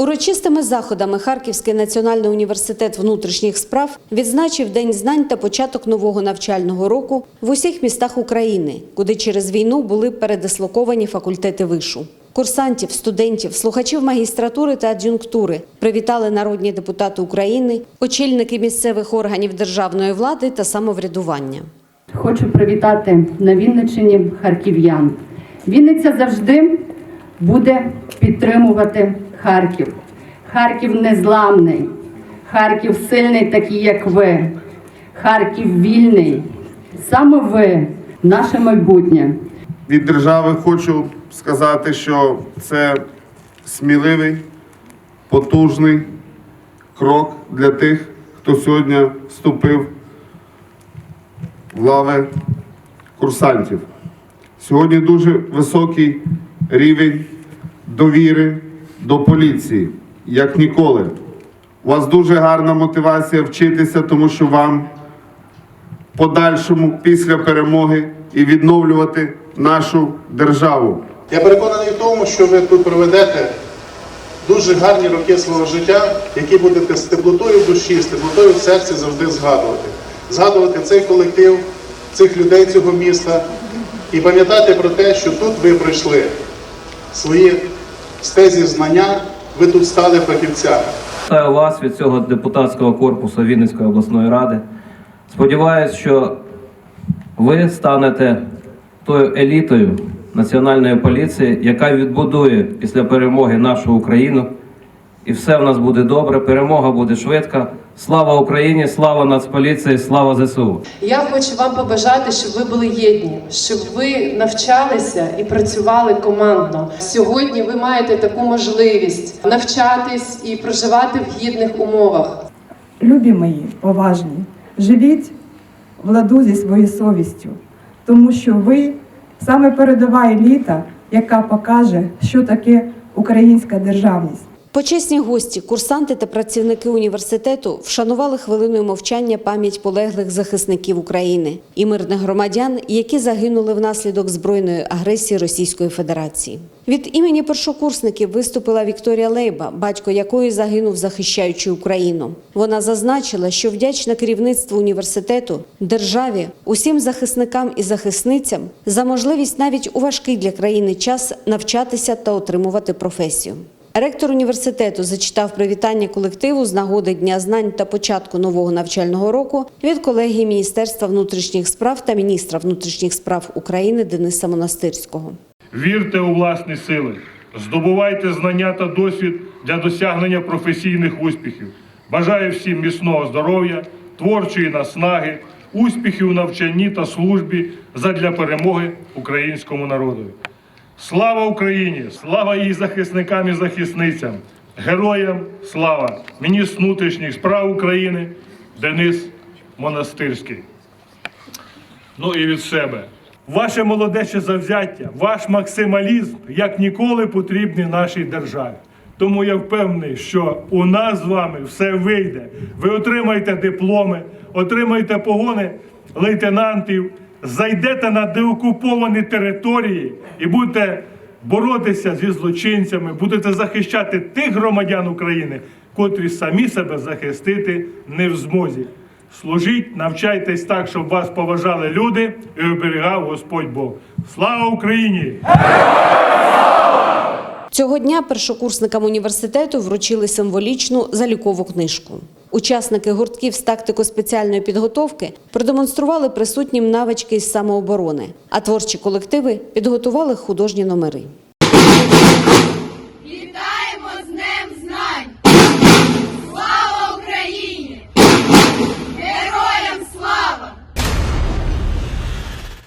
Урочистими заходами Харківський національний університет внутрішніх справ відзначив День знань та початок нового навчального року в усіх містах України, куди через війну були передислоковані факультети вишу. Курсантів, студентів, слухачів магістратури та ад'юнктури привітали народні депутати України, очільники місцевих органів державної влади та самоврядування. Хочу привітати на Вінниччині харків'ян. Вінниця завжди буде підтримувати Харків. Харків незламний, Харків сильний, такий, як ви. Харків вільний. Саме ви наше майбутнє. від держави хочу сказати, що це сміливий, потужний крок для тих, хто сьогодні вступив в лави курсантів. Сьогодні дуже високий рівень довіри до поліції, як ніколи. У вас дуже гарна мотивація вчитися, тому що вам подальшому після перемоги і відновлювати нашу державу. Я переконаний в тому, що ви тут проведете дуже гарні роки свого життя, які будете з теплотою душі, з теплотою в серці завжди згадувати. Згадувати цей колектив, цих людей цього міста і пам'ятати про те, що тут ви пройшли свої стезі знання, ви тут стали фахівцями. Вітаю вас від цього депутатського корпусу Вінницької обласної ради. Сподіваюсь, що ви станете тою елітою національної поліції, яка відбудує після перемоги нашу Україну. І все в нас буде добре, перемога буде швидка. Слава Україні, слава Нацполіції, слава ЗСУ. Я хочу вам побажати, щоб ви були єдні, щоб ви навчалися і працювали командно. Сьогодні ви маєте таку можливість навчатись і проживати в гідних умовах. Любі мої, поважні, живіть в ладу зі своєю совістю, тому що ви саме передова еліта, яка покаже, що таке українська державність. Почесні гості, курсанти та працівники університету вшанували хвилиною мовчання пам'ять полеглих захисників України і мирних громадян, які загинули внаслідок збройної агресії Російської Федерації. Від імені першокурсників виступила Вікторія Лейба, батько якої загинув, захищаючи Україну. Вона зазначила, що вдячна керівництву університету, державі, усім захисникам і захисницям за можливість навіть у важкий для країни час навчатися та отримувати професію. Ректор університету зачитав привітання колективу з нагоди Дня знань та початку нового навчального року від колегії Міністерства внутрішніх справ та міністра внутрішніх справ України Дениса Монастирського. Вірте у власні сили, здобувайте знання та досвід для досягнення професійних успіхів. Бажаю всім міцного здоров'я, творчої наснаги, успіхів у навчанні та службі задля перемоги українському народу. Слава Україні! Слава її захисникам і захисницям! Героям слава! Міністр внутрішніх справ України Денис Монастирський. Ну і від себе. Ваше молодече завзяття, ваш максималізм як ніколи потрібний нашій державі. Тому я впевнений, що у нас з вами все вийде. Ви отримаєте дипломи, отримаєте погони лейтенантів, зайдете на деокуповані території і будете боротися зі злочинцями, будете захищати тих громадян України, котрі самі себе захистити не в змозі. Служіть, навчайтесь так, щоб вас поважали люди і оберігав Господь Бог. Слава Україні! Цього дня першокурсникам університету вручили символічну залікову книжку. Учасники гуртків з тактико-спеціальної підготовки продемонстрували присутнім навички із самооборони, а творчі колективи підготували художні номери.